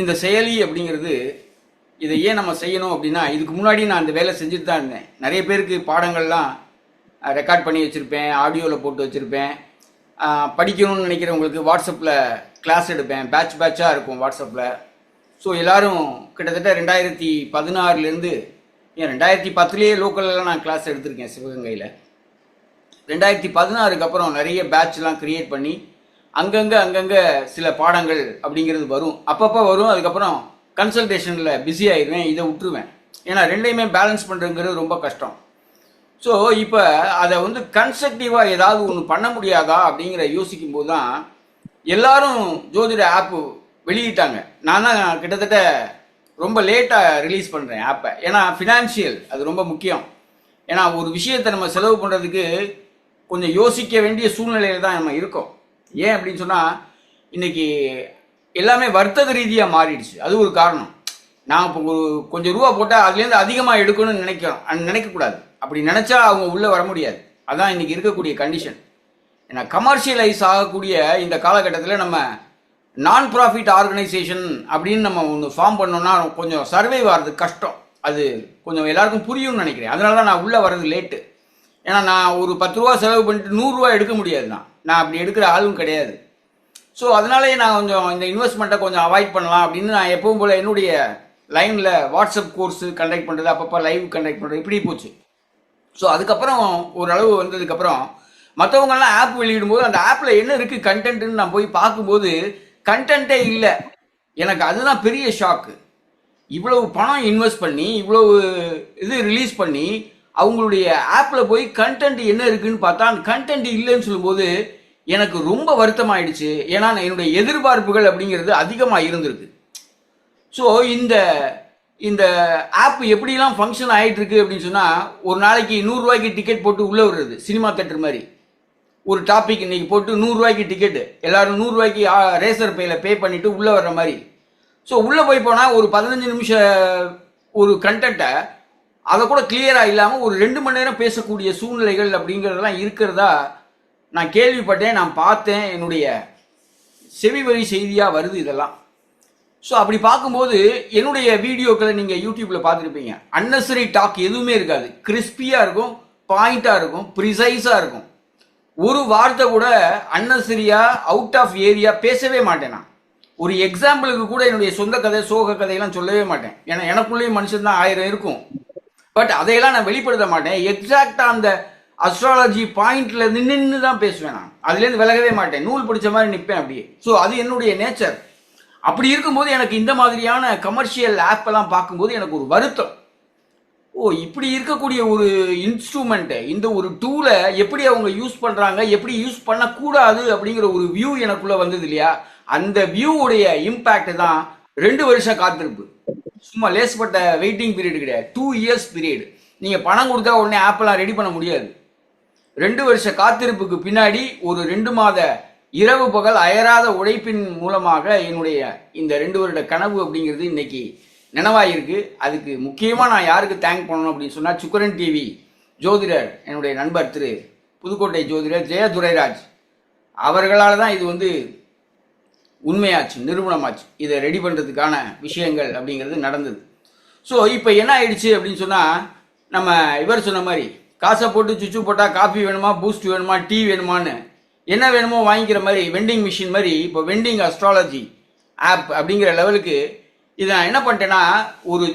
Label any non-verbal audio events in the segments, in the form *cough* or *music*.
இந்த செயலி அப்படிங்கிறது இதை ஏன் நம்ம செய்யணும் அப்படின்னா இதுக்கு முன்னாடி நான் அந்த வேலை செஞ்சுட்டு தான் இருந்தேன். நிறைய பேருக்கு பாடங்கள்லாம் ரெக்கார்ட் பண்ணி வச்சுருப்பேன் ஆடியோவில் போட்டு வச்சுருப்பேன். படிக்கணும்னு நினைக்கிறவங்களுக்கு வாட்ஸ்அப்பில் கிளாஸ் எடுப்பேன். பேட்ச் பேட்சாக இருக்கும் வாட்ஸ்அப்பில் ஸோ எல்லோரும் கிட்டத்தட்ட ரெண்டாயிரத்தி பதினாறுலேருந்து ஏன் ரெண்டாயிரத்தி பத்துலேயே லோக்கல்லாம் நான் கிளாஸ் எடுத்திருக்கேன் சிவகங்கையில். ரெண்டாயிரத்தி பதினாறுக்கு அப்புறம் நிறைய பேட்ச்லாம் க்ரியேட் பண்ணி அங்கங்கே அங்கங்கே சில பாடங்கள் அப்படிங்கிறது வரும். அப்பப்போ வரும் அதுக்கப்புறம் கன்சல்டேஷனில் பிஸி ஆயிடுவேன் இதை விட்டுருவேன். ஏன்னா ரெண்டையுமே பேலன்ஸ் பண்ணுறதுங்கிறது ரொம்ப கஷ்டம். ஸோ இப்போ அதை வந்து கன்ஸ்ட்ரக்டிவாக ஏதாவது ஒன்று பண்ண முடியாதா அப்படிங்கிற யோசிக்கும் போது தான் எல்லாரும் ஜோதிட ஆப்பு வெளியிட்டாங்க. நான் தான் கிட்டத்தட்ட ரொம்ப லேட்டாக ரிலீஸ் பண்ணுறேன் ஆப்பை ஏன்னா ஃபினான்ஷியல் அது ரொம்ப முக்கியம். ஏன்னா ஒரு விஷயத்தை நம்ம செலவு பண்ணுறதுக்கு கொஞ்சம் யோசிக்க வேண்டிய சூழ்நிலையில் தான் நம்ம இருக்கோம். ஏன் அப்படின்னு சொன்னால் இன்னைக்கு எல்லாமே வர்த்தக ரீதியாக மாறிடுச்சு. அது ஒரு காரணம். நான் இப்போ ஒரு கொஞ்சம் ரூபா போட்டால் அதுலேருந்து அதிகமாக எடுக்கணும்னு நினைக்கிறோம். நினைக்கக்கூடாது. அப்படி நினச்சா அவங்க உள்ளே வர முடியாது. அதான் இன்னைக்கு இருக்கக்கூடிய கண்டிஷன் ஏன்னா கமர்ஷியலைஸ் ஆகக்கூடிய இந்த காலகட்டத்தில் நம்ம நான் ப்ராஃபிட் ஆர்கனைசேஷன் அப்படின்னு நம்ம ஒன்று ஃபார்ம் பண்ணோம்னா கொஞ்சம் சர்வைவ் ஆகிறது கஷ்டம். அது கொஞ்சம் எல்லாருக்கும் புரியும்னு நினைக்கிறேன். அதனால தான் நான் உள்ளே வர்றது லேட்டு ஏன்னா நான் ஒரு பத்து ரூபா செலவு பண்ணிட்டு நூறுரூவா எடுக்க முடியாது நான் நான் அப்படி எடுக்கிற ஆளும் கிடையாது. ஸோ அதனாலேயே நான் கொஞ்சம் இந்த இன்வெஸ்ட்மெண்ட்டை கொஞ்சம் அவாய்ட் பண்ணலாம் அப்படின்னு நான் எப்பவும் போல் என்னுடைய லைனில் வாட்ஸ்அப் கோர்ஸு கண்டக்ட் பண்ணுறது அப்பப்போ லைவ் கண்டக்ட் பண்ணுறது இப்படி போச்சு. ஸோ அதுக்கப்புறம் ஓரளவு வந்ததுக்கப்புறம் மற்றவங்கெல்லாம் ஆப் வெளியிடும்போது அந்த ஆப்பில் என்ன இருக்குது கண்டென்ட்னு நான் போய் பார்க்கும்போது கண்டென்ட்டே இல்லை. எனக்கு அதுதான் பெரிய ஷாக்கு இவ்வளவு பணம் இன்வெஸ்ட் பண்ணி இவ்வளவு இது ரிலீஸ் பண்ணி அவங்களுடைய ஆப்பில் போய் கண்டென்ட் என்ன இருக்குன்னு பார்த்தா அந்த கண்டென்ட் இல்லைன்னு சொல்லும்போது எனக்கு ரொம்ப வருத்தமாயிடுச்சு. ஏன்னா நான் என்னுடைய எதிர்பார்ப்புகள் அப்படிங்கிறது அதிகமாக இருந்திருக்கு. ஸோ இந்த இந்த ஆப் எப்படிலாம் ஃபங்க்ஷன் ஆகிட்டு இருக்கு அப்படின்னு சொன்னால் ஒரு நாளைக்கு நூறுரூவாய்க்கு டிக்கெட் போட்டு உள்ளே விடுறது சினிமா தேட்டர் மாதிரி. ஒரு டாபிக் இன்னைக்கு போட்டு நூறுரூவாய்க்கு டிக்கெட்டு எல்லாரும் நூறுரூவாய்க்கு ரேசர் பேயில் பே பண்ணிவிட்டு உள்ளே வர்ற மாதிரி. ஸோ உள்ளே போய் போனால் ஒரு பதினஞ்சு நிமிஷம் ஒரு கண்டென்ட்டை அதை கூட கிளியராக இல்லாமல் ஒரு ரெண்டு மணி நேரம் பேசக்கூடிய சூழ்நிலைகள் அப்படிங்கிறதெல்லாம் இருக்கிறதா நான் கேள்விப்பட்டேன் நான் பார்த்தேன். என்னுடைய செவி வழி செய்தியாக வருது இதெல்லாம். ஸோ அப்படி பார்க்கும்போது என்னுடைய வீடியோக்களை நீங்கள் யூடியூப்பில் பார்த்துருப்பீங்க. அன்னசரி டாக் எதுவுமே இருக்காது. கிறிஸ்பியாக இருக்கும் பாயிண்ட்டாக இருக்கும் ப்ரிசைஸாக இருக்கும். ஒரு வார்த்தை கூட அன்னசரியாக அவுட் ஆஃப் ஏரியா பேசவே மாட்டேன் நான். ஒரு எக்ஸாம்பிளுக்கு கூட என்னுடைய சொந்த கதை சோக கதையெல்லாம் சொல்லவே மாட்டேன். ஏன்னா எனக்குள்ளேயும் மனுஷன் தான் ஆயிரம் இருக்கும். பட் அதையெல்லாம் நான் வெளிப்படுத்த மாட்டேன். எக்ஸாக்டாக அந்த அஸ்ட்ராலஜி பாயிண்ட்ல நின்று தான் பேசுவேன் நான். அதுலேருந்து விலகவே மாட்டேன். நூல் பிடிச்ச மாதிரி நிற்பேன் அப்படியே. ஸோ அது என்னுடைய நேச்சர் அப்படி இருக்கும்போது எனக்கு இந்த மாதிரியான கமர்ஷியல் ஆப்பெல்லாம் பார்க்கும்போது எனக்கு ஒரு வருத்தம். ஓ இப்படி இருக்கக்கூடிய ஒரு இன்ஸ்ட்ருமெண்ட்டை இந்த ஒரு டூலை எப்படி அவங்க யூஸ் பண்ணுறாங்க எப்படி யூஸ் பண்ணக்கூடாது அப்படிங்கிற ஒரு வியூ எனக்குள்ளே வந்தது இல்லையா? அந்த வியூவுடைய இம்பேக்ட் தான் ரெண்டு வருஷம் காத்திருப்பு. சும்மா லேஸ்பட்ட வெயிட்டிங் பீரியட் கிடையாது. டூ இயர்ஸ் பீரியட் நீங்கள் பணம் கொடுத்தா உடனே ஆப்பெல்லாம் ரெடி பண்ண முடியாது. ரெண்டு வருஷ காத்திருப்புக்கு பின்னாடி ஒரு ரெண்டு மாத இரவு பகல் அயராத உழைப்பின் மூலமாக என்னுடைய இந்த ரெண்டு வருட கனவு அப்படிங்கிறது இன்னைக்கு நினைவாயிருக்கு. அதுக்கு முக்கியமாக நான் யாருக்கு தேங்க் பண்ணணும் அப்படின்னு சொன்னால் சுக்கரன் டிவி ஜோதிடர் என்னுடைய நண்பர் திரு புதுக்கோட்டை ஜோதிடர் ஜெய துரைராஜ் அவர்களால் தான் இது வந்து உண்மையாச்சு நிறுவனமாச்சு இதை ரெடி பண்ணுறதுக்கான விஷயங்கள் அப்படிங்கிறது நடந்தது. ஸோ இப்போ என்ன ஆயிடுச்சு அப்படின்னு சொன்னால் நம்ம இவர் சொன்ன மாதிரி காசை போட்டு சுச்சு போட்டால் காஃபி வேணுமா பூஸ்ட் வேணுமா டீ வேணுமான்னு என்ன வேணுமோ வாங்கிக்கிற மாதிரி வெண்டிங் மிஷின் மாதிரி இப்போ வெண்டிங் அஸ்ட்ராலஜி ஆப் அப்படிங்கிற லெவலுக்கு இதை நான் என்ன பண்ணிட்டேன்னா ஒரு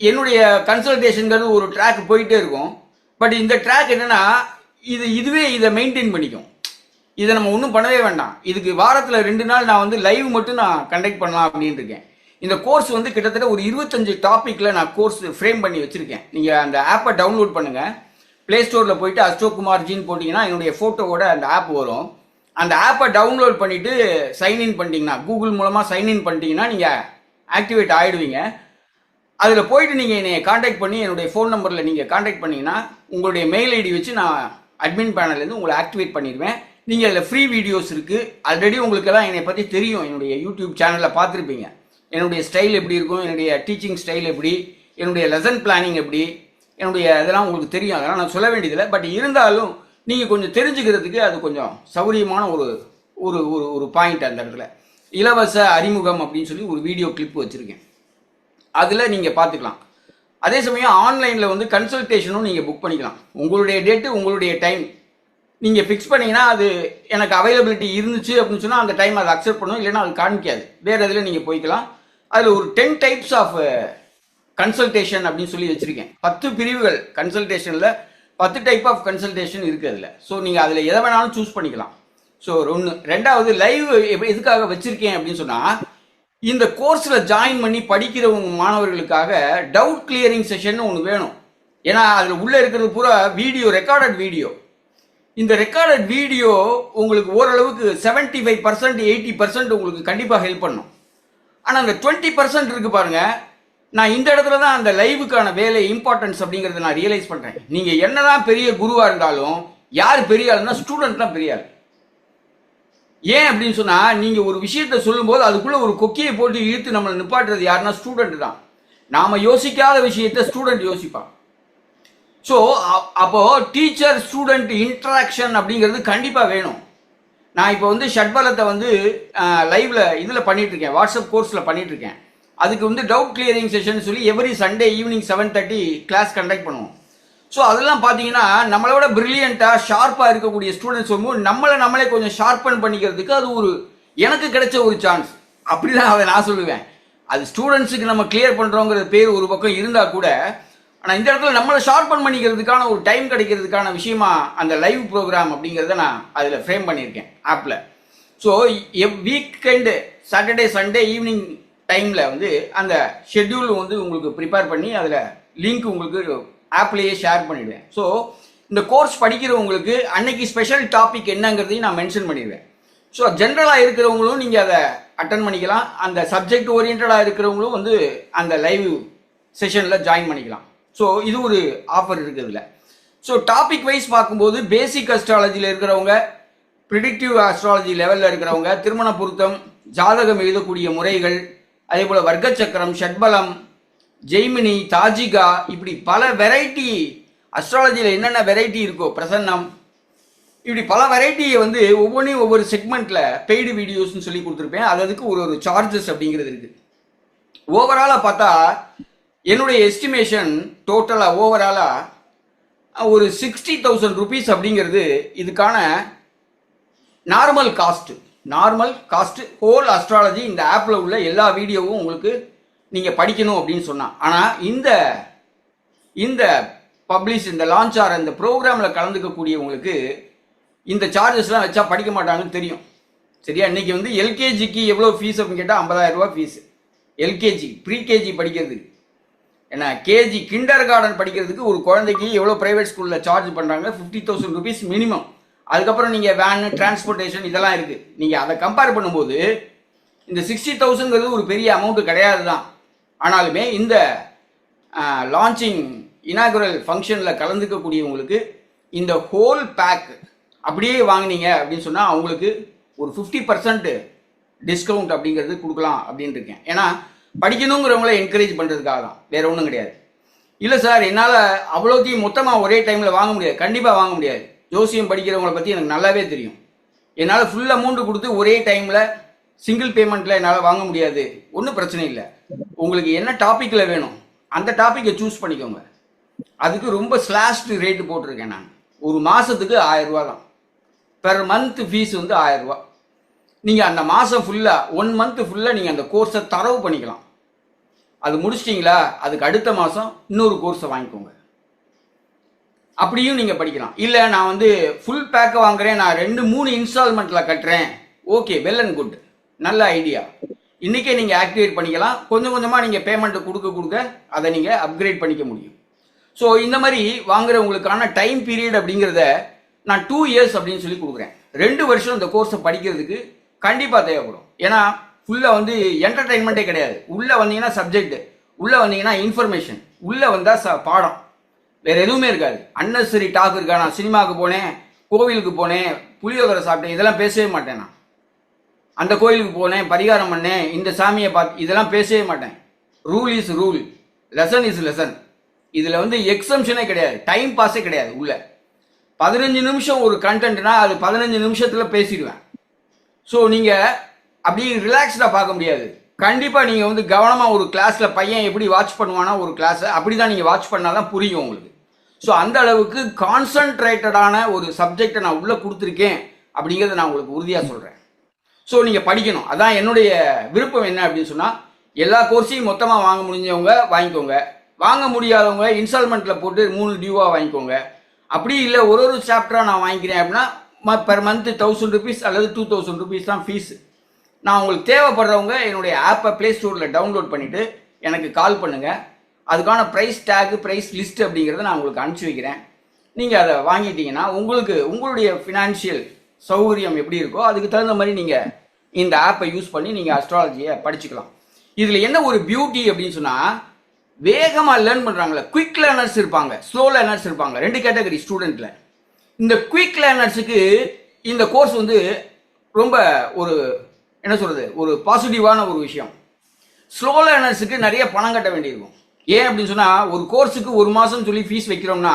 என்னுடைய கன்சல்டேஷனுங்கிறது ஒரு ட்ராக் போயிட்டே இருக்கும். பட் இந்த ட்ராக் என்னென்னா இது இதுவே இதை மெயின்டைன் பண்ணிக்கும். இதை நம்ம ஒன்றும் பண்ணவே வேண்டாம். இதுக்கு வாரத்தில் ரெண்டு நாள் நான் வந்து லைவ் மட்டும் நான் கண்டக்ட் பண்ணலாம் அப்படின்னு இருக்கேன். இந்த கோர்ஸ் வந்து கிட்டத்தட்ட ஒரு இருபத்தஞ்சு டாப்பிக்கில் நான் கோர்ஸ் ஃப்ரேம் பண்ணி வச்சுருக்கேன். நீங்கள் அந்த ஆப்பை டவுன்லோட் பண்ணுங்கள் ப்ளே ஸ்டோரில் போயிட்டு அசோக்குமார் ஜின்னு போட்டிங்கன்னா என்னுடைய ஃபோட்டோவோட அந்த ஆப் வரும். அந்த ஆப்பை டவுன்லோட் பண்ணிவிட்டு சைன்இன் பண்ணிட்டீங்கன்னா கூகுள் மூலமாக சைன்இன் பண்ணிட்டீங்கன்னா நீங்கள் ஆக்டிவேட் ஆகிடுவீங்க அதில் போயிட்டு நீங்கள் என்னை காண்டாக்ட் பண்ணி என்னுடைய ஃபோன் நம்பரில் நீங்கள் காண்டாக்ட் பண்ணிங்கன்னா உங்களுடைய மெயில் ஐடி வச்சு நான் அட்மின் பேனல்லேருந்து உங்களை ஆக்டிவேட் பண்ணிடுவேன். நீங்கள் அதில் ஃப்ரீ வீடியோஸ் இருக்குது ஆல்ரெடி உங்களுக்கெல்லாம் என்னை பற்றி தெரியும். என்னுடைய யூடியூப் சேனலில் பார்த்துருப்பீங்க. என்னுடைய ஸ்டைல் எப்படி இருக்கும்? என்னுடைய டீச்சிங் ஸ்டைல் எப்படி? என்னுடைய லெசன் பிளானிங் எப்படி? என்னுடைய இதெல்லாம் உங்களுக்கு தெரியும். அதெல்லாம் நான் சொல்ல வேண்டியதில்லை. பட் இருந்தாலும் நீங்கள் கொஞ்சம் தெரிஞ்சுக்கிறதுக்கு அது கொஞ்சம் சௌரியமான ஒரு ஒரு ஒரு ஒரு பாயிண்ட் அந்த இடத்துல. இலவச அறிமுகம் அப்படின்னு சொல்லி ஒரு வீடியோ கிளிப் வச்சுருக்கேன். அதில் நீங்கள் பார்த்துக்கலாம். அதே சமயம் ஆன்லைனில் வந்து கன்சல்டேஷனும் நீங்கள் புக் பண்ணிக்கலாம். உங்களுடைய டேட்டு உங்களுடைய டைம் நீங்கள் ஃபிக்ஸ் பண்ணீங்கன்னா அது எனக்கு அவைலபிலிட்டி இருந்துச்சு அப்படின்னு சொன்னால் அந்த டைம் அதை அக்செப்ட் பண்ணும் இல்லைன்னா அது காமிக்காது. வேறு இதில் நீங்கள் போய்க்கலாம். அதில் ஒரு டென் டைப்ஸ் ஆஃப் கன்சல்டேஷன் அப்படின்னு சொல்லி வச்சுருக்கேன். பத்து பிரிவுகள் கன்சல்டேஷனில் பத்து டைப் ஆஃப் கன்சல்டேஷன் இருக்குது அதில். ஸோ நீங்கள் அதில் எதை வேணாலும் சூஸ் பண்ணிக்கலாம். ஸோ ஒன்று ரெண்டாவது லைவ் எதுக்காக வச்சுருக்கேன் அப்படின்னு சொன்னால் இந்த கோர்ஸில் ஜாயின் பண்ணி படிக்கிறவங்க மாணவர்களுக்காக டவுட் கிளியரிங் செஷன் ஒன்று வேணும். ஏன்னா அதில் உள்ளே இருக்கிறது பூரா வீடியோ ரெக்கார்டட் வீடியோ இந்த ரெக்கார்டட் வீடியோ உங்களுக்கு ஓரளவுக்கு 75% ஃபைவ் பர்சன்ட் எயிட்டி பர்சன்ட் உங்களுக்கு கண்டிப்பாக ஹெல்ப் பண்ணும். ஆனால் அந்த டுவெண்ட்டி பர்சன்ட் இருக்குது பாருங்க. நான் இந்த இடத்துல தான் அந்த லைவுக்கான வேலை இம்பார்ட்டன்ஸ் அப்படிங்கிறத நான் ரியலைஸ் பண்ணுறேன் நீங்கள் என்னதான் பெரிய குருவாக இருந்தாலும் யார் பெரிய ஆளுனா ஸ்டூடெண்ட் தான் பெரிய ஆள். ஏன் அப்படின்னு சொன்னா நீங்க ஒரு விஷயத்த சொல்லும்போது அதுக்குள்ள ஒரு கொக்கியை போட்டு இழுத்து நம்மளை நிப்பாட்டுறது யாருன்னா ஸ்டூடெண்ட் தான். நாம யோசிக்காத விஷயத்த ஸ்டூடெண்ட் யோசிப்பான். ஸோ அப்போது டீச்சர் ஸ்டூடெண்ட் இன்ட்ராக்ஷன் அப்படிங்கிறது கண்டிப்பாக வேணும். நான் இப்போ வந்து ஷட்பலத்தை வந்து லைவில் இதில் பண்ணிகிட்ருக்கேன் இருக்கேன் வாட்ஸ்அப் கோர்ஸில் பண்ணிகிட்ருக்கேன் இருக்கேன் அதுக்கு வந்து டவுட் கிளியரிங் செஷன் சொல்லி every Sunday evening seven thirty class conduct பண்ணுவோம். ஸோ அதெல்லாம் பார்த்தீங்கன்னா நம்மளோட பிரில்லியண்ட்டாக ஷார்ப்பாக இருக்கக்கூடிய ஸ்டூடெண்ட்ஸ் வரும்போது நம்மளை நம்மளே கொஞ்சம் ஷார்ப்பன் பண்ணிக்கிறதுக்கு அது ஒரு எனக்கு கிடைச்ச ஒரு சான்ஸ் அப்படி தான் அதை நான் சொல்லுவேன். அது ஸ்டூடெண்ட்ஸுக்கு நம்ம கிளியர் பண்ணுறோங்கிற பேர் ஒரு பக்கம் இருந்தால் கூட ஆனால் இந்த இடத்துல நம்மளை ஷார்பன் பண்ணிக்கிறதுக்கான ஒரு டைம் கிடைக்கிறதுக்கான விஷயமா அந்த லைவ் ப்ரோக்ராம் அப்படிங்கிறத நான் அதில் ஃப்ரேம் பண்ணியிருக்கேன் ஆப்பில் so weekend Saturday Sunday evening டைமில் வந்து அந்த ஷெட்யூல் வந்து உங்களுக்கு ப்ரிப்பேர் பண்ணி அதில் லிங்க் உங்களுக்கு ஆப்லேயே ஷேர் பண்ணிடுவேன். ஸோ இந்த கோர்ஸ் படிக்கிறவங்களுக்கு அன்னைக்கு ஸ்பெஷல் டாபிக் என்னங்கிறதையும் நான் மென்ஷன் பண்ணிடுவேன். ஸோ ஜென்ரலாக இருக்கிறவங்களும் நீங்கள் அதை அட்டன் பண்ணிக்கலாம். அந்த சப்ஜெக்ட் ஓரியன்டாக இருக்கிறவங்களும் வந்து அந்த லைவ் செஷனில் ஜாயின் பண்ணிக்கலாம். ஸோ இது ஒரு ஆஃபர் இருக்குது ஸோ டாபிக் வைஸ் பார்க்கும்போது பேசிக் அஸ்ட்ராலஜியில் இருக்கிறவங்க ப்ரிடிக்டிவ் அஸ்ட்ராலஜி லெவலில் இருக்கிறவங்க திருமண பொருத்தம் ஜாதகம் எழுதக்கூடிய முறைகள் அதே போல் வர்க்க சக்கரம் ஷட்பலம் ஜெய்மினி தாஜிகா இப்படி பல வெரைட்டி அஸ்ட்ராலஜியில் என்னென்ன வெரைட்டி இருக்கோ பிரசன்னம் இப்படி பல வெரைட்டியை வந்து ஒவ்வொன்றையும் ஒவ்வொரு செக்மெண்ட்டில் பெய்டு வீடியோஸ்னு சொல்லி கொடுத்துருப்பேன். அது அதுக்கு ஒரு ஒரு சார்ஜஸ் அப்படிங்கிறது இருக்குது ஓவராலாக பார்த்தா என்னுடைய எஸ்டிமேஷன் டோட்டலாக ஓவராலாக ஒரு சிக்ஸ்டி தௌசண்ட் ருபீஸ் அப்படிங்கிறது இதுக்கான normal cost normal cost whole astrology இந்த ஆப்பில் உள்ள எல்லா வீடியோவும் உங்களுக்கு நீங்கள் படிக்கணும் அப்படின்னு சொன்னான் ஆனால் இந்த இந்த பப்ளிஷ் இந்த லான்ச் ஆகிற இந்த ப்ரோக்ராமில் கலந்துக்கக்கூடியவங்களுக்கு இந்த சார்ஜஸ்லாம் வச்சா படிக்க மாட்டாங்கன்னு தெரியும். சரியா? இன்னைக்கு வந்து எல்கேஜிக்கு எவ்வளோ ஃபீஸ் அப்படின்னு கேட்டால் ஐம்பதாயிரம் ஃபீஸு ஃபீஸ் எல்கேஜி ப்ரீகேஜி படிக்கிறதுக்கு ஏன்னா கேஜி கிண்டர் கார்டன் படிக்கிறதுக்கு ஒரு குழந்தைக்கு எவ்வளோ ப்ரைவேட் ஸ்கூலில் சார்ஜ் பண்ணுறாங்க ஃபிஃப்டி தௌசண்ட் ருபீஸ் மினிமம் அதுக்கப்புறம் நீங்கள் வேனு டிரான்ஸ்போர்ட்டேஷன் இதெல்லாம் இருக்குது நீங்கள் அதை கம்பேர் பண்ணும்போது இந்த சிக்ஸ்டி தௌசண்ட்ங்கிறது ஒரு பெரிய அமௌண்ட்டு கிடையாது தான் ஆனாலுமே இந்த லான்ச்சிங் இனாகுரல் ஃபங்க்ஷனில் கலந்துக்கக்கூடியவங்களுக்கு இந்த ஹோல் பேக் அப்படியே வாங்குனீங்க அப்படின்னு சொன்னால் அவங்களுக்கு ஒரு ஃபிஃப்டி பர்சன்ட் டிஸ்கவுண்ட் அப்படிங்கிறது கொடுக்கலாம் அப்படின்னு இருக்கேன். ஏன்னா படிக்கணுங்கிறவங்கள என்கரேஜ் பண்ணுறதுக்காக தான். வேற ஒன்றும் கிடையாது. இல்லை சார் என்னால் அவ்வளோத்தையும் மொத்தமாக ஒரே டைமில் வாங்க முடியாது. கண்டிப்பாக வாங்க முடியாது. ஜோசியம் படிக்கிறவங்கள பற்றி எனக்கு நல்லாவே தெரியும். என்னால் ஃபுல் அமௌண்ட் கொடுத்து ஒரே டைமில் சிங்கிள் பேமெண்ட்டில் என்னால் வாங்க முடியாது. ஒன்றும் பிரச்சனை இல்லை. உங்களுக்கு என்ன டாப்பிக்கில் வேணும் அந்த டாப்பிக்கை சூஸ் பண்ணிக்கோங்க. அதுக்கு ரொம்ப ஸ்லாஷ்டு ரேட்டு போட்டிருக்கேன் நான். ஒரு மாதத்துக்கு ஆயிரம் தான். பெர் மந்த் ஃபீஸ் வந்து ஆயிரம் நீங்கள் அந்த மாதம் ஃபுல்லாக ஒன் மந்த் ஃபுல்லாக நீங்கள் அந்த கோர்ஸை தரவு பண்ணிக்கலாம். அது முடிச்சிட்டிங்களா? அதுக்கு அடுத்த மாதம் இன்னொரு கோர்ஸை வாங்கிக்கோங்க. அப்படியும் நீங்கள் படிக்கலாம். இல்லை நான் வந்து ஃபுல் பேக்கை வாங்குறேன். நான் ரெண்டு மூணு இன்ஸ்டால்மெண்ட்டில் கட்டுறேன். ஓகே வெல் அண்ட் குட் நல்ல ஐடியா இன்றைக்கே நீங்கள் ஆக்டிவேட் பண்ணிக்கலாம். கொஞ்சம் கொஞ்சமாக நீங்கள் பேமெண்ட்டு கொடுக்க கொடுக்க அதை நீங்கள் அப்கிரேட் பண்ணிக்க முடியும். ஸோ இந்த மாதிரி வாங்குறவங்களுக்கான டைம் பீரியட் அப்படிங்கிறத நான் டூ இயர்ஸ் அப்படின்னு சொல்லி கொடுக்குறேன். ரெண்டு வருஷம் இந்த கோர்ஸை படிக்கிறதுக்கு கண்டிப்பாக தேவைப்படும். ஏன்னா ஃபுல்லாக வந்து என்டர்டைன்மெண்ட்டே கிடையாது. உள்ளே வந்தீங்கன்னா சப்ஜெக்ட் உள்ளே வந்தீங்கன்னா இன்ஃபர்மேஷன் உள்ளே வந்தால் ச பாடம். வேறு எதுவுமே இருக்காது. அன்னசரி டாக் இருக்கா நான் சினிமாவுக்கு போனேன் கோவிலுக்கு போனேன் புளியோதரை சாப்பிட்டேன் இதெல்லாம் பேசவே மாட்டேன் நான். அந்த கோயிலுக்கு போனேன் பரிகாரம் பண்ணேன் இந்த சாமியை பார்த்து இதெல்லாம் பேசவே மாட்டேன். Rule is rule lesson is lesson இதில் வந்து எக்ஸம்ஷனே கிடையாது. டைம் பாஸே கிடையாது உள்ள. பதினஞ்சு நிமிஷம் ஒரு கண்டென்ட்னா அது பதினஞ்சு நிமிஷத்தில் பேசிடுவேன். ஸோ நீங்கள் அப்படி ரிலாக்ஸ்டாக பார்க்க முடியாது. கண்டிப்பாக நீங்கள் வந்து கவனமாக ஒரு கிளாஸில் பையன் எப்படி வாட்ச் பண்ணுவானா ஒரு கிளாஸை அப்படி தான் நீங்கள் வாட்ச் பண்ணால் தான் புரியும் உங்களுக்கு. ஸோ அந்த அளவுக்கு கான்சன்ட்ரேட்டடான ஒரு சப்ஜெக்டை நான் உள்ளே கொடுத்துருக்கேன் அப்படிங்கிறத நான் உங்களுக்கு உறுதியாக சொல்கிறேன் ஸோ நீங்கள் படிக்கணும். அதான் என்னுடைய விருப்பம் என்ன அப்படின்னு சொன்னால் எல்லா கோர்ஸையும் மொத்தமாக வாங்க முடிஞ்சவங்க வாங்கிக்கோங்க. வாங்க முடியாதவங்க இன்ஸ்டால்மெண்ட்டில் போட்டு மூணு டியூவாக வாங்கிக்கோங்க. அப்படி இல்லை ஒரு ஒரு சாப்டராக நான் வாங்கிக்கிறேன் அப்படின்னா பெர் மந்த் தௌசண்ட் ருபீஸ் அல்லது டூ தௌசண்ட் ருபீஸ் தான் ஃபீஸு நான் உங்களுக்கு தேவைப்படுறவங்க என்னுடைய ஆப்பை ப்ளே ஸ்டோரில் டவுன்லோட் பண்ணிவிட்டு எனக்கு கால் பண்ணுங்கள் அதுக்கான ப்ரைஸ் டேக்கு ப்ரைஸ் லிஸ்ட் அப்படிங்கிறத நான் உங்களுக்கு அனுப்பிச்சி வைக்கிறேன். நீங்கள் அதை வாங்கிட்டீங்கன்னா உங்களுக்கு உங்களுடைய ஃபினான்ஷியல் சௌகரியம் எப்படி இருக்கோ அதுக்கு தகுந்த மாதிரி நீங்கள் இந்த ஆப்பை யூஸ் பண்ணி நீங்கள் அஸ்ட்ராலஜியை படிச்சுக்கலாம். இதில் என்ன ஒரு பியூட்டி அப்படின்னு சொன்னால் வேகமாக லேர்ன் பண்ணுறாங்களே குயிக் லேர்னர்ஸ் இருப்பாங்க ஸ்லோ லேர்னர்ஸ் இருப்பாங்க ரெண்டு கேட்டகரி ஸ்டூடெண்ட்டில் இந்த குயிக் லேர்னர்ஸுக்கு இந்த கோர்ஸ் வந்து ரொம்ப ஒரு என்ன சொல்கிறது ஒரு பாசிட்டிவான ஒரு விஷயம். ஸ்லோ லேர்னர்ஸுக்கு நிறைய பணம் கட்ட வேண்டியிருக்கும். ஏன் அப்படின்னு சொன்னால் ஒரு கோர்ஸுக்கு ஒரு மாதம் சொல்லி ஃபீஸ் வைக்கிறோம்னா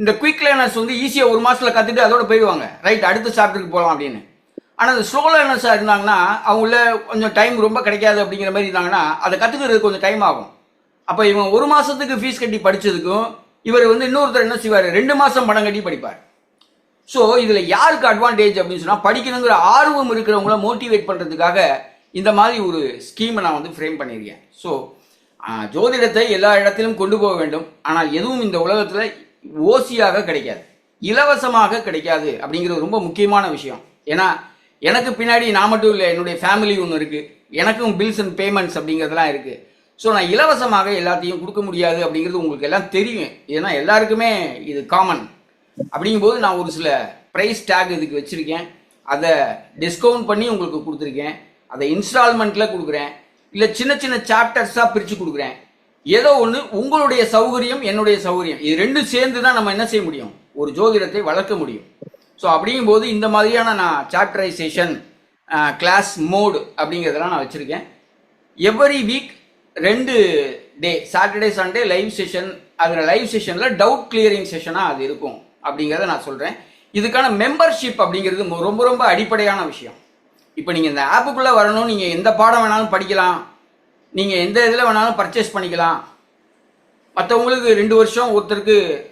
இந்த குயிக் லேர்னர்ஸ் வந்து ஈஸியாக ஒரு மாதத்தில் கற்றுட்டு அதோட போயிடுவாங்க. ரைட் அடுத்த சாப்டருக்கு போகலாம் அப்படின்னு. ஆனால் அந்த ஸ்லோ லேர்னர்ஸாக இருந்தாங்கன்னா அவங்கள கொஞ்சம் டைம் ரொம்ப கிடைக்காது அப்படிங்கிற மாதிரி இருந்தாங்கன்னா அதை கற்றுக்கிறது கொஞ்சம் டைம் ஆகும். அப்போ இவன் ஒரு மாதத்துக்கு ஃபீஸ் கட்டி படித்ததுக்கும் இவர் வந்து இன்னொருத்தர் என்ன செய்வார்? ரெண்டு மாதம் பணம் கட்டி படிப்பார். ஸோ இதில் யாருக்கு அட்வான்டேஜ் அப்படின்னு சொன்னால் படிக்கணுங்கிற ஆர்வம் இருக்கிறவங்கள மோட்டிவேட் பண்ணுறதுக்காக இந்த மாதிரி ஒரு ஸ்கீமை நான் வந்து ஃப்ரேம் பண்ணியிருக்கேன் ஸோ ஜோதிடத்தை எல்லா இடத்திலும் கொண்டு போக வேண்டும். ஆனால் எதுவும் இந்த உலகத்தில் ஓசியாக கிடைக்காது. இலவசமாக கிடைக்காது அப்படிங்கிறது ரொம்ப முக்கியமான விஷயம். ஏன்னா எனக்கு பின்னாடி நான் மட்டும் இல்லை என்னுடைய ஃபேமிலி ஒன்று இருக்குது எனக்கும் பில்ஸ் அண்ட் பேமெண்ட்ஸ் அப்படிங்கிறதுலாம் இருக்குது ஸோ நான் இலவசமாக எல்லாத்தையும் கொடுக்க முடியாது அப்படிங்கிறது உங்களுக்கு எல்லாம் தெரியும். ஏன்னா எல்லாருக்குமே இது காமன் அப்படிங்கும்போது நான் ஒரு சில ப்ரைஸ் டேக் இதுக்கு வச்சுருக்கேன். அதை டிஸ்கவுண்ட் பண்ணி உங்களுக்கு கொடுத்துருக்கேன். அதை இன்ஸ்டால்மெண்ட்டில் கொடுக்குறேன். இல்லை சின்ன சின்ன சாப்டர்ஸாக பிரித்து கொடுக்குறேன். ஏதோ ஒன்று உங்களுடைய சௌகரியம் என்னுடைய சௌகரியம். இது ரெண்டும் சேர்ந்து தான் நம்ம என்ன செய்ய முடியும்? ஒரு ஜோதிடத்தை வளர்க்க முடியும். ஸோ அப்படிங்கும்போது இந்த மாதிரியான நான் சாப்டரைசேஷன் கிளாஸ் மோடு அப்படிங்கிறதெல்லாம் நான் வச்சுருக்கேன். எவ்ரி வீக் ரெண்டு day Saturday Sunday live session அதில் லைவ் செஷனில் டவுட் கிளியரிங் செஷனாக அது இருக்கும். அப்படிங்கிறத நான் சொல்கிறேன் இதுக்கான மெம்பர்ஷிப் அப்படிங்கிறது மொ- ரொம்ப ரொம்ப அடிப்படையான விஷயம். இப்போ நீங்கள் இந்த ஆப்புக்குள்ளே வரணும் நீங்கள் எந்த பாடம் வேணாலும் படிக்கலாம். நீங்கள் எந்த இதில் வேணாலும் பர்ச்சேஸ் பண்ணிக்கலாம். மற்றவங்களுக்கு ரெண்டு வருஷம் ஒருத்தருக்கு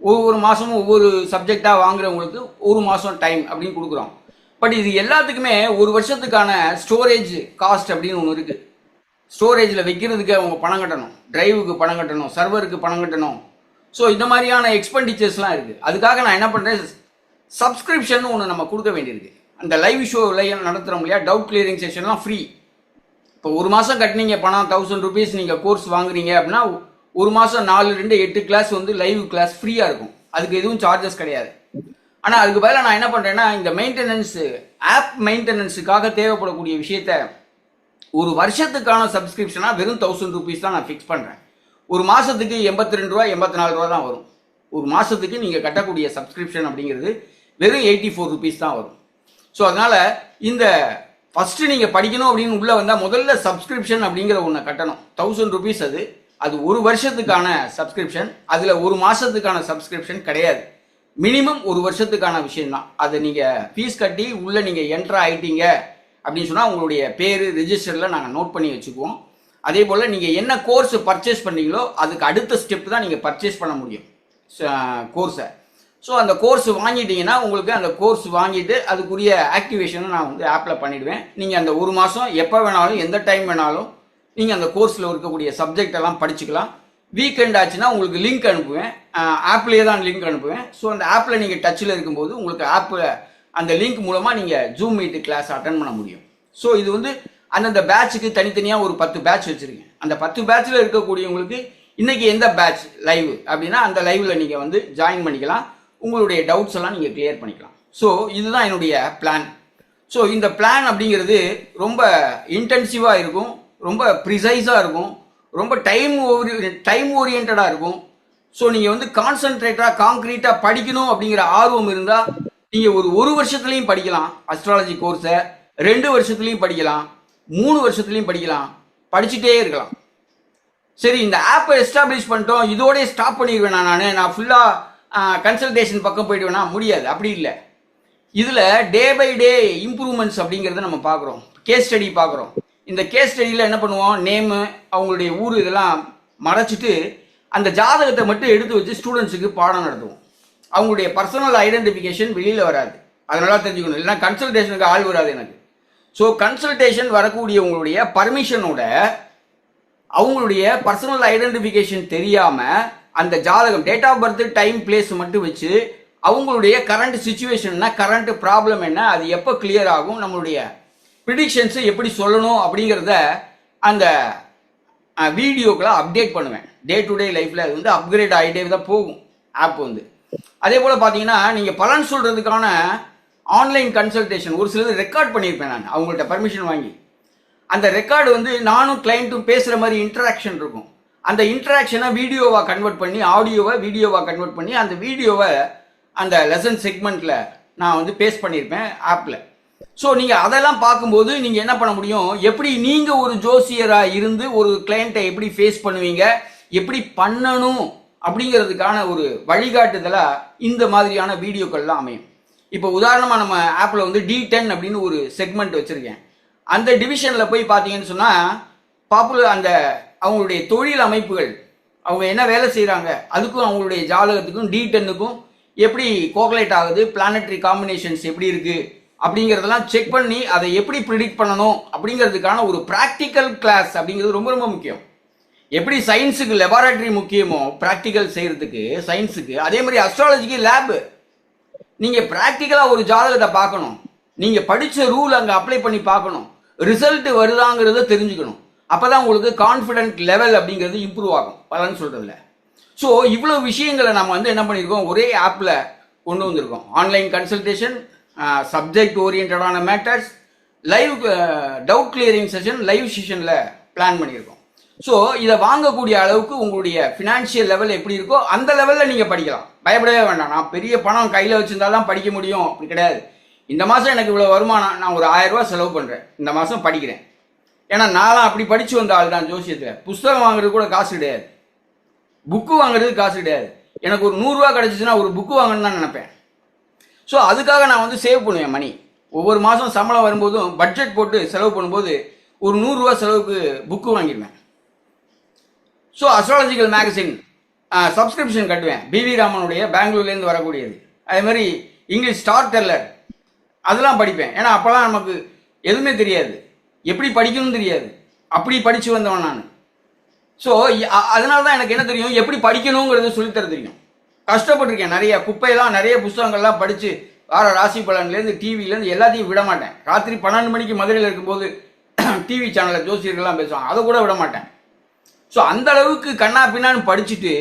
ஒவ்வொரு மாதமும் ஒவ்வொரு சப்ஜெக்டாக வாங்குறவங்களுக்கு ஒரு மாதம் டைம் அப்படின்னு கொடுக்குறோம். பட் இது எல்லாத்துக்குமே ஒரு வருஷத்துக்கான ஸ்டோரேஜ் காஸ்ட் அப்படின்னு ஒன்று இருக்குது ஸ்டோரேஜில் வைக்கிறதுக்கு அவங்க பணம் கட்டணும். டிரைவுக்கு பணம் கட்டணும். சர்வருக்கு பணம் கட்டணும். ஸோ இந்த மாதிரியான எக்ஸ்பெண்டிச்சர்ஸ்லாம் இருக்குது அதுக்காக நான் என்ன பண்ணுறேன் சப்ஸ்கிரிப்ஷன் ஒன்று நம்ம கொடுக்க வேண்டியிருக்கு. அந்த லைவ் ஷோவில் நடத்துகிறோம் இல்லையா? டவுட் கிளியரிங் செஷன்லாம் ஃப்ரீ இப்போ ஒரு மாதம் கட்டினீங்க பணம் தௌசண்ட் ருபீஸ் நீங்கள் கோர்ஸ் வாங்குறீங்க அப்படின்னா ஒரு மாதம் நாலு ரெண்டு எட்டு கிளாஸ் வந்து லைவ் கிளாஸ் ஃப்ரீயாக இருக்கும். அதுக்கு எதுவும் சார்ஜஸ் கிடையாது. ஆனால் அதுக்கு பதிலாக நான் என்ன பண்ணுறேன்னா இந்த மெயின்டெனன்ஸு ஆப் மெயின்டெனன்ஸுக்காக தேவைப்படக்கூடிய விஷயத்த ஒரு வருஷத்துக்கான சப்ஸ்கிரிப்ஷனாக வெறும் தௌசண்ட் ருபீஸ் தான் நான் ஃபிக்ஸ் பண்ணுறேன் ஒரு மாதத்துக்கு எண்பத்தி ரெண்டு ரூபா எண்பத்தி நாலு ரூபா தான் வரும். ஒரு மாதத்துக்கு நீங்கள் கட்டக்கூடிய சப்ஸ்கிரிப்ஷன் அப்படிங்கிறது வெறும் எயிட்டி ஃபோர் ருபீஸ் தான் வரும். ஸோ அதனால் இந்த ஃபஸ்ட்டு நீங்கள் படிக்கணும் அப்படின்னு உள்ளே வந்தால் முதல்ல சப்ஸ்கிரிப்ஷன் அப்படிங்கிற ஒன்று கட்டணும். தௌசண்ட் ருபீஸ் அது. அது ஒரு வருஷத்துக்கான சப்ஸ்கிரிப்ஷன் அதில் ஒரு மாதத்துக்கான சப்ஸ்கிரிப்ஷன் கிடையாது. மினிமம் ஒரு வருஷத்துக்கான விஷயம்தான் அதை நீங்கள் ஃபீஸ் கட்டி உள்ளே நீங்கள் என்ட்ரு ஆகிட்டீங்க அப்படின்னு சொன்னால் உங்களுடைய பேர் ரிஜிஸ்டரில் நாங்கள் நோட் பண்ணி வச்சுக்குவோம். அதே போல் நீங்கள் என்ன கோர்ஸ் பர்ச்சேஸ் பண்ணீங்களோ அதுக்கு அடுத்த ஸ்டெப் தான் நீங்கள் பர்ச்சேஸ் பண்ண முடியும். கோர்ஸை ஸோ அந்த கோர்ஸ் வாங்கிட்டீங்கன்னா உங்களுக்கு அந்த கோர்ஸ் வாங்கிட்டு அதுக்குரிய ஆக்டிவேஷனை நான் வந்து ஆப்பில் பண்ணிவிடுவேன் நீங்கள் அந்த ஒரு மாதம் எப்போ வேணாலும் எந்த டைம் வேணாலும் நீங்கள் அந்த கோர்ஸில் இருக்கக்கூடிய சப்ஜெக்ட் எல்லாம் படிச்சுக்கலாம். வீக்கெண்ட் ஆச்சுன்னா உங்களுக்கு லிங்க் அனுப்புவேன். ஆப்லேயே தான் லிங்க் அனுப்புவேன். ஸோ அந்த ஆப்பில் நீங்கள் டச்சில் இருக்கும்போது உங்களுக்கு ஆப்பில் அந்த லிங்க் மூலமாக நீங்கள் ஜூம் மீட் கிளாஸ் அட்டன் பண்ண முடியும். ஸோ இது வந்து அந்தந்த பேட்சுக்கு தனித்தனியாக ஒரு பத்து பேட்ச் வச்சுருக்கேன். அந்த பத்து பேட்சில் இருக்கக்கூடியவங்களுக்கு இன்றைக்கி எந்த பேட்ச் லைவ் அப்படின்னா அந்த லைவில் நீங்கள் வந்து ஜாயின் பண்ணிக்கலாம். உங்களுடைய டவுட்ஸ் எல்லாம் நீங்கள் கிளியர் பண்ணிக்கலாம். ஸோ இதுதான் என்னுடைய பிளான் ஸோ இந்த பிளான் அப்படிங்கிறது ரொம்ப இன்டென்சிவாக இருக்கும் ரொம்ப ப்ரிசைஸாக இருக்கும் ரொம்ப டைம் ஓரி டைம் ஓரியன்டாக இருக்கும். ஸோ நீங்கள் வந்து கான்சன்ட்ரேட்டாக காங்க்ரீட்டாக படிக்கணும் அப்படிங்கிற ஆர்வம் இருந்தால் நீங்கள் ஒரு ஒரு வருஷத்துலையும் படிக்கலாம். அஸ்ட்ராலஜி கோர்ஸை ரெண்டு வருஷத்துலையும் படிக்கலாம். மூணு வருஷத்துலையும் படிக்கலாம். படிச்சுட்டே இருக்கலாம். சரி இந்த ஆப்பை எஸ்டாப்ளிஷ் பண்ணிட்டோம். இதோடய ஸ்டாப் பண்ணிடுவேன் நான்? நான் ஃபுல்லாக கன்சல்டேஷன் பக்கம் போயிடுவேனா? முடியாது. அப்படி இல்லை. இதில் டே பை டே இம்ப்ரூவ்மெண்ட்ஸ் அப்படிங்கிறத நம்ம பார்க்குறோம் கேஸ் ஸ்டடி பார்க்குறோம் இந்த கேஸ் ஸ்டடியில் என்ன பண்ணுவோம்? நேமு அவங்களுடைய ஊர் இதெல்லாம் மறைச்சிட்டு அந்த ஜாதகத்தை மட்டும் எடுத்து வச்சு ஸ்டூடெண்ட்ஸுக்கு பாடம் நடத்துவோம். அவங்களுடைய பர்சனல் ஐடென்டிஃபிகேஷன் வெளியில் வராது. அதனால தெரிஞ்சுக்கணும். இல்லைன்னா கன்சல்டேஷனுக்கு ஆள் வராது எனக்கு. ஸோ கன்சல்டேஷன் வரக்கூடிய உங்களுடைய பர்மிஷனோட அவங்களுடைய பர்சனல் ஐடென்டிஃபிகேஷன் தெரியாமல் அந்த ஜாதகம் date of birth time place மட்டும் வச்சு அவங்களுடைய கரண்ட் சுச்சுவேஷன்னா கரண்ட் ப்ராப்ளம் என்ன அது எப்போ கிளியர் ஆகும் நம்மளுடைய ப்ரிடிக்ஷன்ஸை எப்படி சொல்லணும் அப்படிங்கிறத அந்த வீடியோக்களை அப்டேட் பண்ணுவேன். டே டு டே லைஃப்பில் அது வந்து அப்கிரேட் ஆகிட்டே தான் போகும். ஆப் வந்து. அதே போல் பார்த்தீங்கன்னா நீங்கள் பலன் சொல்கிறதுக்கான ஆன்லைன் கன்சல்டேஷன் ஒரு சிலது ரெக்கார்ட் பண்ணியிருப்பேன் நான். அவங்கள்ட்ட பர்மிஷன் வாங்கி. அந்த ரெக்கார்டு வந்து நானும் கிளைண்ட்டும் பேசுகிற மாதிரி இன்ட்ராக்ஷன் இருக்கும். அந்த இன்ட்ராக்ஷனை வீடியோவாக கன்வெர்ட் பண்ணி ஆடியோவை வீடியோவாக கன்வெர்ட் பண்ணி அந்த வீடியோவை அந்த லெசன் செக்மெண்ட்டில் நான் வந்து பேஸ்ட் பண்ணியிருப்பேன் ஆப்பில் ஸோ நீங்கள் அதெல்லாம் பார்க்கும்போது நீங்கள் என்ன பண்ண முடியும்? எப்படி நீங்கள் ஒரு ஜோசியராக இருந்து ஒரு கிளைண்ட்டை எப்படி ஃபேஸ் பண்ணுவீங்க? எப்படி பண்ணணும்? அப்படிங்கிறதுக்கான ஒரு வழிகாட்டுதலாக இந்த மாதிரியான வீடியோக்கள்லாம் அமையும். இப்போ உதாரணமாக நம்ம ஆப்பில் வந்து டி டென் அப்படின்னு ஒரு செக்மெண்ட் வச்சுருக்கேன். அந்த டிவிஷனில் போய் பார்த்தீங்கன்னு சொன்னால் பாப்புலர் அந்த அவங்களுடைய தொழில் அமைப்புகள் அவங்க என்ன வேலை செய்கிறாங்க அதுக்கும் அவங்களுடைய ஜாதகத்துக்கும் டி டென்னுக்கும் எப்படி கோகலேட் ஆகுது பிளானட்ரி காம்பினேஷன்ஸ் எப்படி இருக்குது அப்படிங்கிறதெல்லாம் செக் பண்ணி அதை எப்படி ப்ரிடிக்ட் பண்ணணும் அப்படிங்கிறதுக்கான ஒரு ப்ராக்டிக்கல் கிளாஸ் அப்படிங்கிறது ரொம்ப ரொம்ப முக்கியம். எப்படி சயின்ஸுக்கு லெபார்டரி முக்கியமோ ப்ராக்டிக்கல் செய்கிறதுக்கு சயின்ஸுக்கு அதே மாதிரி அஸ்ட்ராலஜிக்கு லேபு நீங்கள் ப்ராக்டிக்கலாக ஒரு ஜாதகத்தை பார்க்கணும். நீங்கள் படித்த ரூல் அங்கே அப்ளை பண்ணி பார்க்கணும். ரிசல்ட் வருதாங்கிறத தெரிஞ்சுக்கணும். அப்போ தான் உங்களுக்கு கான்ஃபிடென்ட் லெவல் அப்படிங்கிறது இம்ப்ரூவ் ஆகும். பலன்னு சொல்கிறதுல ஸோ இவ்வளோ விஷயங்களை நம்ம வந்து என்ன பண்ணியிருக்கோம்? ஒரே ஆப்பில் கொண்டு வந்திருக்கோம். Online consultation subject ஓரியன்டான matters live doubt clearing session live செஷனில் பிளான் பண்ணியிருக்கோம். ஸோ இதை வாங்கக்கூடிய அளவுக்கு உங்களுடைய ஃபினான்ஷியல் லெவல் எப்படி இருக்கோ அந்த லெவலில் நீங்கள் படிக்கலாம். பயப்படவே வேண்டாம். நான் பெரிய பணம் கையில் வச்சிருந்தா தான் படிக்க முடியும். அப்படி கிடையாது. இந்த மாதம் எனக்கு இவ்வளோ வருமானம் நான் ஒரு ஆயிரம் ரூபா செலவு பண்ணுறேன் இந்த மாதம் படிக்கிறேன். ஏன்னா நான்லாம் அப்படி படித்து வந்த ஆள் தான் ஜோசியத்தில். புஸ்தகம் வாங்குறது கூட காசு கிடையாது. புக்கு வாங்குறது காசு கிடையாது. எனக்கு ஒரு நூறுரூவா கிடச்சிச்சுன்னா ஒரு புக்கு வாங்கணும்னு தான் நினைப்பேன். ஸோ அதுக்காக நான் வந்து சேவ் பண்ணுவேன் மணி ஒவ்வொரு மாதம் சம்பளம் வரும்போதும் பட்ஜெட் போட்டு செலவு பண்ணும்போது ஒரு நூறுரூவா செலவுக்கு புக்கு வாங்கிடுவேன். ஸோ அஸ்ட்ராலஜிக்கல் மேகசின் சப்ஸ்கிரிப்ஷன் கட்டுவேன். பிவி ராமனுடைய பெங்களூர்லேருந்து வரக்கூடியது. அதே மாதிரி இங்கிலீஷ் ஸ்டார் டெல்லர் அதெல்லாம் படிப்பேன். ஏன்னா அப்போல்லாம் நமக்கு எதுவுமே தெரியாது. எப்படி படிக்கணும்னு தெரியாது. அப்படி படித்து வந்தவன் நான். ஸோ அதனால தான் எனக்கு என்ன தெரியும்? எப்படி படிக்கணுங்கிறது சொல்லித்தர தெரியும். கஷ்டப்பட்டிருக்கேன். நிறைய குப்பையெல்லாம் நிறைய புஸ்தகங்கள்லாம் படித்து வார ராசி பலன்லேருந்து டிவிலேருந்து எல்லாத்தையும் விட மாட்டேன் ராத்திரி பன்னெண்டு மணிக்கு மதுரையில் இருக்கும்போது *clears throat* டிவி சேனலில் ஜோசியர்கள்லாம் பேசுவாங்க. அதை கூட விட மாட்டேன் ஸோ அந்த அளவுக்கு கண்ணா பின்னான்னு படிச்சுட்டு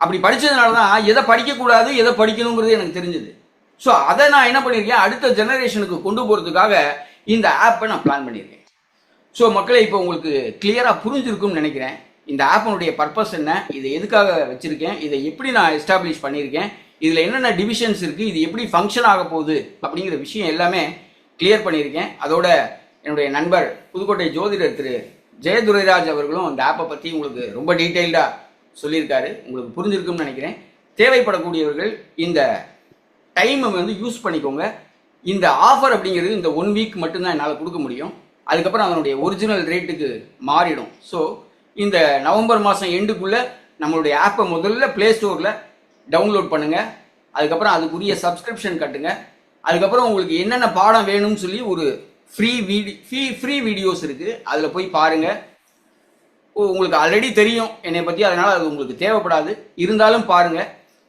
அப்படி படித்ததுனால தான் எதை படிக்கக்கூடாது எதை படிக்கணுங்கிறது எனக்கு தெரிஞ்சது. ஸோ அதை நான் என்ன பண்ணியிருக்கேன் அடுத்த ஜெனரேஷனுக்கு கொண்டு போகிறதுக்காக இந்த ஆப்பை நான் பிளான் பண்ணியிருக்கேன் ஸோ மக்களை இப்போ உங்களுக்கு கிளியராக புரிஞ்சிருக்கும்னு நினைக்கிறேன். இந்த ஆப்பினுடைய பர்பஸ் என்ன இதை எதுக்காக வச்சுருக்கேன் இதை எப்படி நான் எஸ்டாப்ளிஷ் பண்ணியிருக்கேன் இதில் என்னென்ன டிவிஷன்ஸ் இருக்குது இது எப்படி ஃபங்க்ஷன் ஆக போகுது அப்படிங்கிற விஷயம் எல்லாமே கிளியர் பண்ணியிருக்கேன் அதோட என்னுடைய நண்பர் புதுக்கோட்டை ஜோதிடர் திரு ஜெயதுரைராஜ் அவர்களும் அந்த ஆப்பை பற்றி உங்களுக்கு ரொம்ப டீட்டெயில்டாக சொல்லியிருக்காரு. உங்களுக்கு புரிஞ்சிருக்கும்னு நினைக்கிறேன். தேவைப்படக்கூடியவர்கள் இந்த டைமை வந்து யூஸ் பண்ணிக்கோங்க. இந்த ஆஃபர் அப்படிங்கிறது இந்த ஒன் வீக் மட்டும்தான் என்னால் கொடுக்க முடியும். அதுக்கப்புறம் அதனுடைய ஒரிஜினல் ரேட்டுக்கு மாறிடும். ஸோ இந்த நவம்பர் மாதம் எண்டுக்குள்ளே நம்மளுடைய ஆப்பை முதல்ல ப்ளே ஸ்டோரில் டவுன்லோட் பண்ணுங்கள் அதுக்கப்புறம் அதுக்குரிய சப்ஸ்கிரிப்ஷன் கட்டுங்க. அதுக்கப்புறம் உங்களுக்கு என்னென்ன பாடம் வேணும்னு சொல்லி ஒரு ஃப்ரீ வீடி ஃப்ரீ ஃப்ரீ வீடியோஸ் இருக்குது அதில் போய் பாருங்கள் உங்களுக்கு ஆல்ரெடி தெரியும் என்னை பற்றி அதனால் அது உங்களுக்கு தேவைப்படாது. இருந்தாலும் பாருங்கள்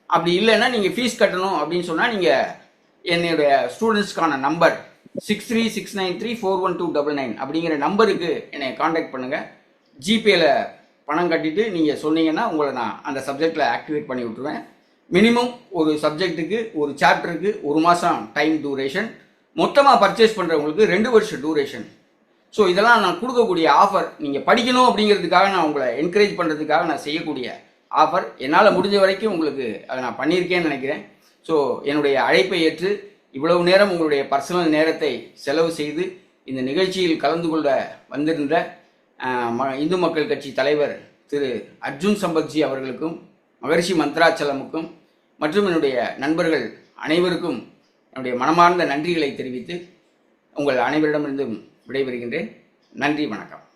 அப்படி இல்லைன்னா நீங்கள் ஃபீஸ் கட்டணும் அப்படின்னு சொன்னால் நீங்கள் என்னுடைய ஸ்டூடெண்ட்ஸ்க்கான number six three six nine three four one two double nine அப்படிங்கிற நம்பருக்கு என்னை காண்டாக்ட் பண்ணுங்கள் ஜிபேயில் பணம் கட்டிட்டு நீங்கள் சொன்னீங்கன்னா உங்களை நான் அந்த சப்ஜெக்டில் ஆக்டிவேட் பண்ணி விட்ருவேன் மினிமம் ஒரு சப்ஜெக்ட்டுக்கு ஒரு சாப்டருக்கு ஒரு மாதம் டைம் டூரேஷன் மொத்தமாக பர்ச்சேஸ் பண்ணுறவங்களுக்கு ரெண்டு வருஷம் டூரேஷன் ஸோ இதெல்லாம் நான் கொடுக்கக்கூடிய ஆஃபர் நீங்கள் படிக்கணும் அப்படிங்கிறதுக்காக நான் உங்களை என்கரேஜ் பண்ணுறதுக்காக நான் செய்யக்கூடிய ஆஃபர் என்னால் முடிஞ்ச வரைக்கும் உங்களுக்கு அதை நான் பண்ணியிருக்கேன்னு நினைக்கிறேன். ஸோ என்னுடைய அழைப்பை ஏற்று இவ்வளவு நேரம் உங்களுடைய பர்சனல் நேரத்தை செலவு செய்து இந்த நிகழ்ச்சியில் கலந்து கொள்ள வந்திருந்த ம- இந்து மக்கள் கட்சி தலைவர் திரு அர்ஜுன் சம்பத்ஜி அவர்களுக்கும் மகரிஷி மந்த்ராச்சலமுக்கும் மற்றும் என்னுடைய நண்பர்கள் அனைவருக்கும் என்னுடைய மனமார்ந்த நன்றிகளை தெரிவித்து உங்கள் அனைவரிடமிருந்தும் விடைபெறுகின்றேன். நன்றி வணக்கம்.